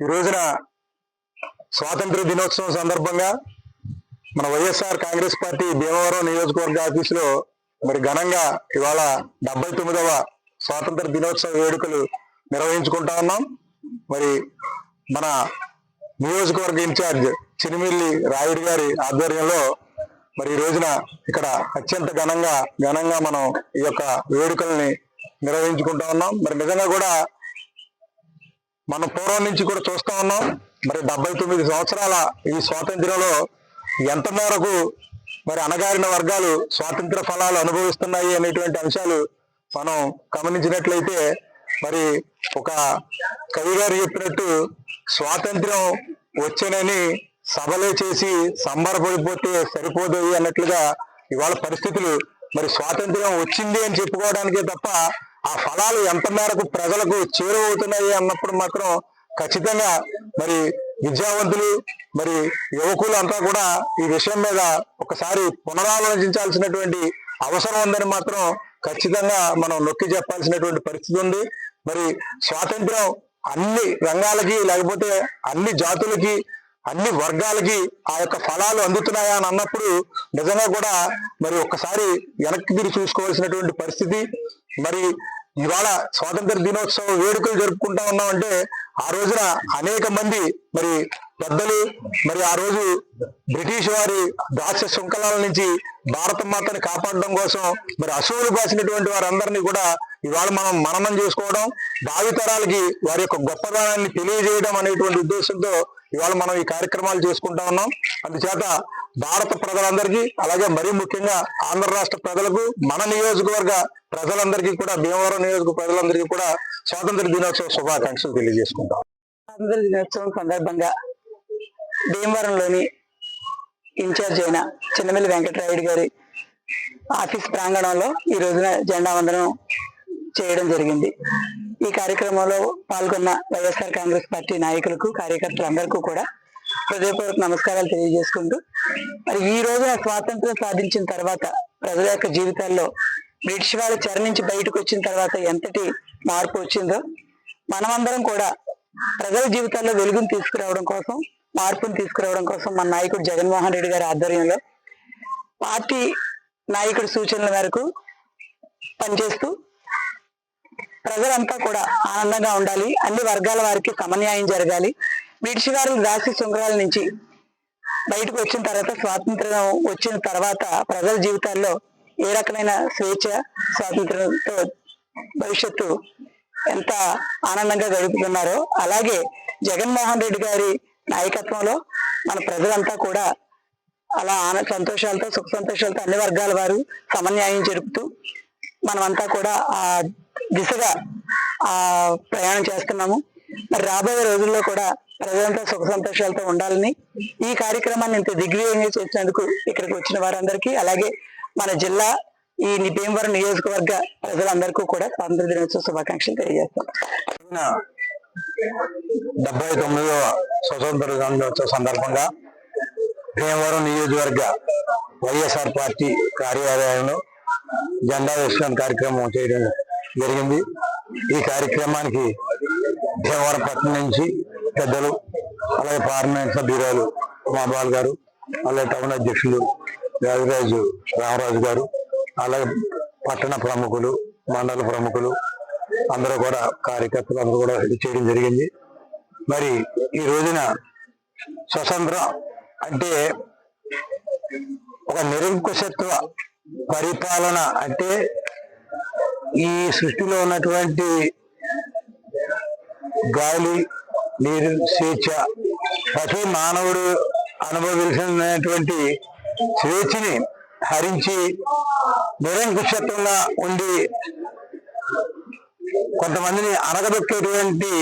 ఈ రోజున స్వాతంత్ర దినోత్సవం సందర్భంగా మన వైఎస్ఆర్ కాంగ్రెస్ పార్టీ భీమవరం నియోజకవర్గ ఆఫీసులో మరి ఘనంగా ఇవాళ డెబ్బై తొమ్మిదవ స్వాతంత్ర దినోత్సవ వేడుకలు నిర్వహించుకుంటా ఉన్నాం. మరి మన నియోజకవర్గ ఇన్ఛార్జ్ చినిమిల్లి రాయుడు గారి ఆధ్వర్యంలో మరి ఈ రోజున ఇక్కడ అత్యంత ఘనంగా ఘనంగా మనం ఈ యొక్క వేడుకల్ని నిర్వహించుకుంటా ఉన్నాం. మరి నిజంగా కూడా మనం పూర్వం నుంచి కూడా చూస్తా ఉన్నాం. మరి డెబ్బై తొమ్మిది సంవత్సరాల ఈ స్వాతంత్ర్యంలో ఎంత మేరకు మరి అణగారిన వర్గాలు స్వాతంత్ర ఫలాలు అనుభవిస్తున్నాయి అనేటువంటి అంశాలు మనం గమనించినట్లయితే మరి ఒక కవి గారు చెప్పినట్టు స్వాతంత్ర్యం వచ్చేనని సభలే చేసి సంబరపడిపోతే సరిపోదు అన్నట్లుగా ఇవాళ పరిస్థితులు. మరి స్వాతంత్ర్యం వచ్చింది అని చెప్పుకోవడానికే తప్ప ఆ ఫలాలు ఎంత మేరకు ప్రజలకు చేరువవుతున్నాయి అన్నప్పుడు మాత్రం ఖచ్చితంగా మరి విద్యావంతులు మరి యువకులు అంతా కూడా ఈ విషయం మీద ఒకసారి పునరాలోచించాల్సినటువంటి అవసరం ఉందని మాత్రం ఖచ్చితంగా మనం నొక్కి చెప్పాల్సినటువంటి పరిస్థితి ఉంది. మరి స్వాతంత్రం అన్ని రంగాలకి లేకపోతే అన్ని జాతులకి అన్ని వర్గాలకి ఆ యొక్క ఫలాలు అందుతున్నాయా అని అన్నప్పుడు నిజంగా కూడా మరి ఒక్కసారి వెనక్కి తిరిగి చూసుకోవాల్సినటువంటి పరిస్థితి. మరి ఇవాళ స్వాతంత్ర దినోత్సవ వేడుకలు జరుపుకుంటా ఉన్నామంటే ఆ రోజున అనేక మంది మరి పెద్దలు మరి ఆ రోజు బ్రిటిష్ వారి దాస్య శృంఖలాల నుంచి భారత మాతను కాపాడడం కోసం మరి అసూలు బాసినటువంటి వారందరినీ కూడా ఇవాళ మనం మననం చేసుకోవడం భావితరాలకి వారి యొక్క గొప్పదనాన్ని తెలియజేయడం అనేటువంటి ఉద్దేశంతో ఇవాళ మనం ఈ కార్యక్రమాలు చేసుకుంటా ఉన్నాం. అందుచేత భారత ప్రజలందరికీ అలాగే మరీ ముఖ్యంగా ఆంధ్ర రాష్ట్ర ప్రజలకు మన నియోజకవర్గ ప్రజలందరికీ కూడా భీమవరం నియోజక ప్రజలందరికీ కూడా స్వాతంత్ర దినోత్సవ శుభాకాంక్షలు తెలియజేసుకుంటాం స్వాతంత్ర దినోత్సవం సందర్భంగా భీమవరంలోని ఇన్ఛార్జ్ అయిన చిన్నమిల్లి వెంకటరాయుడు గారి ఆఫీస్ ప్రాంగణంలో ఈ రోజున జెండా వందనం చేయడం జరిగింది. ఈ కార్యక్రమంలో పాల్గొన్న వైఎస్ఆర్ కాంగ్రెస్ పార్టీ నాయకులకు కార్యకర్తలందరికీ కూడా హృదయపూర్వక నమస్కారాలు తెలియజేసుకుంటూ మరి ఈ రోజున స్వాతంత్రం సాధించిన తర్వాత ప్రజల యొక్క జీవితాల్లో బ్రిటిష్ వాళ్ళ చెర నుంచి బయటకు వచ్చిన తర్వాత ఎంతటి మార్పు వచ్చిందో మనమందరం కూడా ప్రజల జీవితాల్లో వెలుగును తీసుకురావడం కోసం మార్పును తీసుకురావడం కోసం మన నాయకుడు జగన్మోహన్ రెడ్డి గారి ఆధ్వర్యంలో పార్టీ నాయకుడి సూచనల మేరకు పనిచేస్తూ ప్రజలంతా కూడా ఆనందంగా ఉండాలి. అన్ని వర్గాల వారికి సమన్యాయం జరగాలి. బ్రిటిష్ వారి దాసి నుంచి బయటకు వచ్చిన తర్వాత స్వాతంత్రం వచ్చిన తర్వాత ప్రజల జీవితాల్లో ఏ రకమైన స్వేచ్ఛ స్వాతంత్రంతో భవిష్యత్తు ఎంత ఆనందంగా గడుపుతున్నారో. అలాగే జగన్మోహన్ రెడ్డి గారి నాయకత్వంలో మన ప్రజలంతా కూడా అలా ఆన సంతోషాలతో సుఖ సంతోషాలతో అన్ని వర్గాల వారు సమన్యాయం జరుపుతూ మనమంతా కూడా ఆ దిశగా ఆ ప్రయాణం చేస్తున్నాము. మరి రాబోయే రోజుల్లో కూడా ప్రజలంతా సుఖ సంతోషాలతో ఉండాలని ఈ కార్యక్రమాన్ని ఇంత దిగ్విజయంగా చేసినందుకు ఇక్కడికి వచ్చిన వారందరికీ అలాగే మన జిల్లా ఈ ని- భీమవరం నియోజకవర్గ ప్రజలందరికీ కూడా స్వాతంత్ర దినోత్సవ శుభాకాంక్షలు తెలియజేస్తాం. డెబ్బై తొమ్మిదవ స్వతంత్ర దినోత్సవ సందర్భంగా భీమవరం నియోజకవర్గ వైఎస్ఆర్ పార్టీ కార్యాలయంలో జెండా వేసుకునే కార్యక్రమం చేయడం జరిగింది. ఈ కార్యక్రమానికి భీమవరం పట్టణం నుంచి పెద్దలు అలాగే పార్లమెంట్ సభ్యురాలు ఉమాబాల్ గారు అలాగే టౌన్ అధ్యక్షులు రాజరాజు రామరాజు గారు అలాగే పట్టణ ప్రముఖులు మండల ప్రముఖులు అందరూ కూడా కార్యకర్తలు అందరూ కూడా ఇది చేయడం జరిగింది. మరి ఈ రోజున స్వతంత్రం అంటే ఒక నిరంకుశత్వ పరిపాలన అంటే ఈ సృష్టిలో ఉన్నటువంటి గాలి నీరు స్వేచ్ఛ ప్రతి మానవుడు అనుభవించినటువంటి స్వేచ్ఛని హరించి నిరంకుశత్వంగా ఉండి కొంతమందిని అనగదొక్కేటువంటి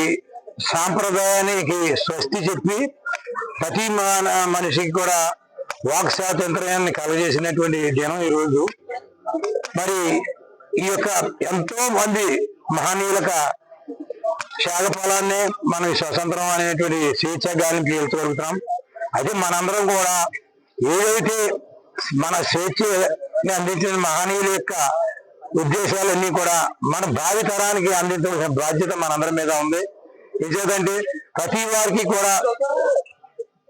సాంప్రదాయానికి స్వస్తి చెప్పి ప్రతి మాన మనిషికి కూడా వాక్ స్వాతంత్ర్యాన్ని కలగజేసినటువంటి దినం ఈ రోజు మరి ఈ యొక్క ఎంతో మంది మహనీయులక త్యాగఫలాన్ని మనం ఈ స్వతంత్రం అనేటువంటి స్వేచ్ఛ గాలింపు వెళ్తూ. అయితే మనందరం కూడా ఏదైతే మన స్వేచ్ఛని అందించిన మహనీయుల యొక్క ఉద్దేశాలన్నీ కూడా మన భావి తరానికి అందించవలసిన బాధ్యత మనందరి మీద ఉంది. ఎందుకంటే ప్రతి వారికి కూడా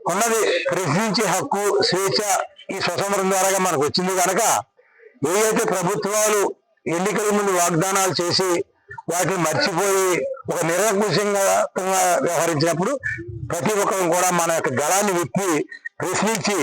ఉన్నది ప్రశ్నించే హక్కు స్వేచ్ఛ ఈ స్వతంత్రం ద్వారా మనకు వచ్చింది కనుక ఏవైతే ప్రభుత్వాలు ఎన్నికల ముందు వాగ్దానాలు చేసి వాటిని మర్చిపోయి ఒక నిరంకుశంగా వ్యవహరించినప్పుడు ప్రతి ఒక్కరు కూడా మన యొక్క గళాన్ని విప్పి ప్రశ్నించి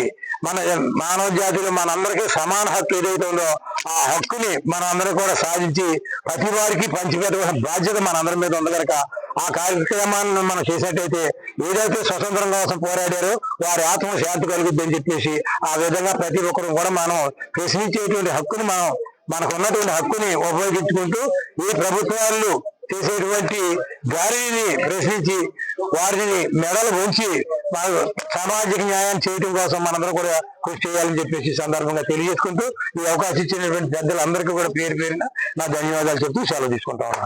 మన మానవ జాతిలో మనందరికీ సమాన హక్కు ఏదైతే ఉందో ఆ హక్కుని మనందరం కూడా సాధించి ప్రతి వారికి పంచిపెట్టవలసిన బాధ్యత మనందరి మీద ఉంది కనుక ఆ కార్యక్రమాన్ని మనం చేసినట్టయితే ఏదైతే స్వతంత్రం కోసం పోరాడారో వారి ఆత్మ శాంతి కలుగుద్దని చెప్పేసి ఆ విధంగా ప్రతి ఒక్కరు కూడా మనం ప్రశ్నించేటువంటి హక్కుని మనం మనకు ఉన్నటువంటి హక్కుని ఉపయోగించుకుంటూ ఈ ప్రభుత్వాలు చేసేటువంటి గాలిని ప్రశ్నించి వారిని మెడలు ఉంచి సామాజిక న్యాయం చేయడం కోసం మనందరం కూడా కృషి చేయాలని చెప్పేసి సందర్భంగా తెలియజేసుకుంటూ ఈ అవకాశం ఇచ్చినటువంటి పెద్దలందరికీ కూడా పేరు పేరున నా ధన్యవాదాలు చెప్తూ సెలవు తీసుకుంటా ఉన్నాను.